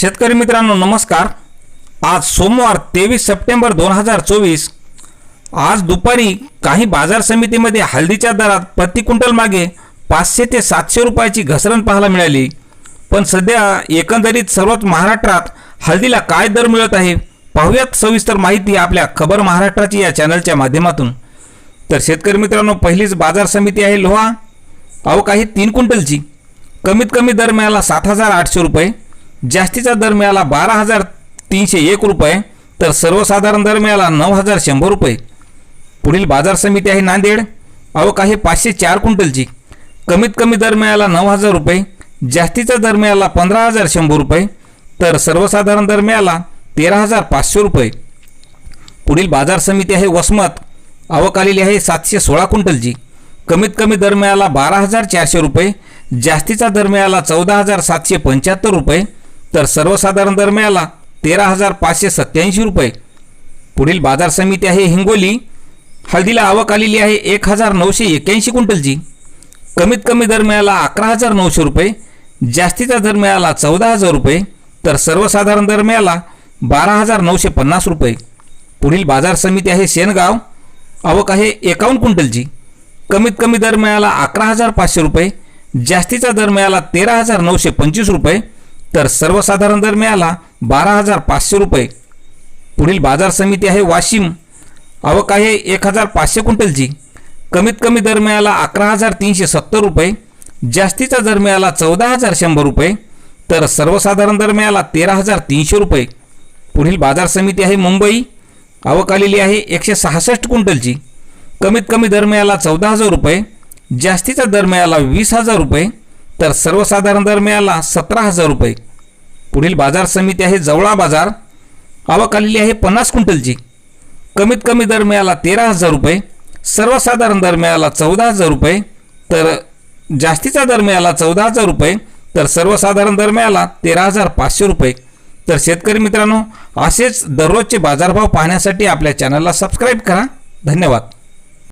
शेतकरी मित्रांनो नमस्कार. आज सोमवार तेवीस सप्टेंबर दोन हजार चोवीस. आज दुपारी काही बाजार समितीमध्ये हळदीच्या दरात प्रति क्विंटल मागे पाचशे ते सातशे रुपयाची घसरण पाहायला मिळाली. पण सध्या एकंदरीत सर्वच महाराष्ट्रात हळदीला काय दर मिळत आहे पाहूयात सविस्तर माहिती आपल्या खबर महाराष्ट्राची या चॅनलच्या माध्यमातून. तर शेतकरी मित्रांनो पहिलीच बाजार समिती आहे लोहा. अहो काही तीन क्विंटलची. कमीत कमी दर मिळाला सात हजार आठशे रुपये. जास्तीचा दर मिळाला बारा हजार तीनशे एक रुपये तर सर्वसाधारण दर मिळाला नऊ हजार शंभर रुपये. पुढील बाजार समिती आहे नांदेड. आवक आहे पाचशे चार क्विंटलची. कमीत कमी दर मिळाला नऊ हजार रुपये जास्तीचा दर मिळाला पंधरा हजार शंभर रुपये तर सर्वसाधारण दर मिळाला तेरा हजार पाचशे रुपये. पुढील बाजार समिती आहे वसमत. आवक आलेली आहे सातशे सोळा क्विंटलची. कमीत कमी दर मिळाला बारा हजार चारशे रुपये जास्तीचा दर मिळाला चौदा हजार सातशे पंच्याहत्तर रुपये तर सर्वसाधारण दर मिळाला तेरा हजार पाचशे सत्याऐंशी रुपये. पुढील बाजार समिती आहे हिंगोली. हळदीला आवक आलेली आहे एक हजार नऊशे एक्याऐंशी क्विंटलची. कमीत कमी दर मिळाला अकरा हजार नऊशे रुपये. जास्तीचा दर मिळाला चौदा हजार रुपये. तर सर्वसाधारण दर मिळाला बारा हजार नऊशे पन्नास रुपये. पुढील बाजार समिती आहे शेनगाव. आवक आहे एकावन्न क्विंटलची. कमीत कमी दर मिळाला अकरा हजार पाचशे रुपये. जास्तीचा दर मिळाला तेरा हजार नऊशे पंचवीस रुपये. तर सर्वसाधारण दर मिळाला बारा हजार पाचशे रुपये. पुढील बाजार समिती आहे वाशिम. आवक आहे? एक हजार पाचशे क्विंटलची. कमीत कमी दर मिळाला अकरा हजार तीनशे सत्तर रुपये. जास्तीचा दर मिळाला चौदा हजार शंभर रुपये. तर सर्वसाधारण दर मिळाला तेरा हजार तीनशे रुपये. पुढील बाजार समिती आहे मुंबई. आवक आलेली आहे एकशे सहासष्ट क्विंटलची. कमीत कमी दर मिळाला चौदा हजार रुपये. जास्तीचा दर मिळाला वीस हजार रुपये. तर सर्वसाधारण दर मिळाला सतरा हजार रुपये. पुढील बाजार समिती आहे जवळा बाजार. आवक आलेली आहे पन्नास क्विंटलची. कमीत कमी दर मिळाला तेरा हजार रुपये. सर्वसाधारण दर मिळाला चौदा हजार रुपये. तर जास्तीचा दर मिळाला चौदा हजार रुपये. तर सर्वसाधारण दर मिळाला तेरा हजार पाचशे रुपये. तर शेतकरी मित्रांनो असेच दररोजचे बाजारभाव पाहण्यासाठी आपल्या चॅनलला सबस्क्राईब करा. धन्यवाद.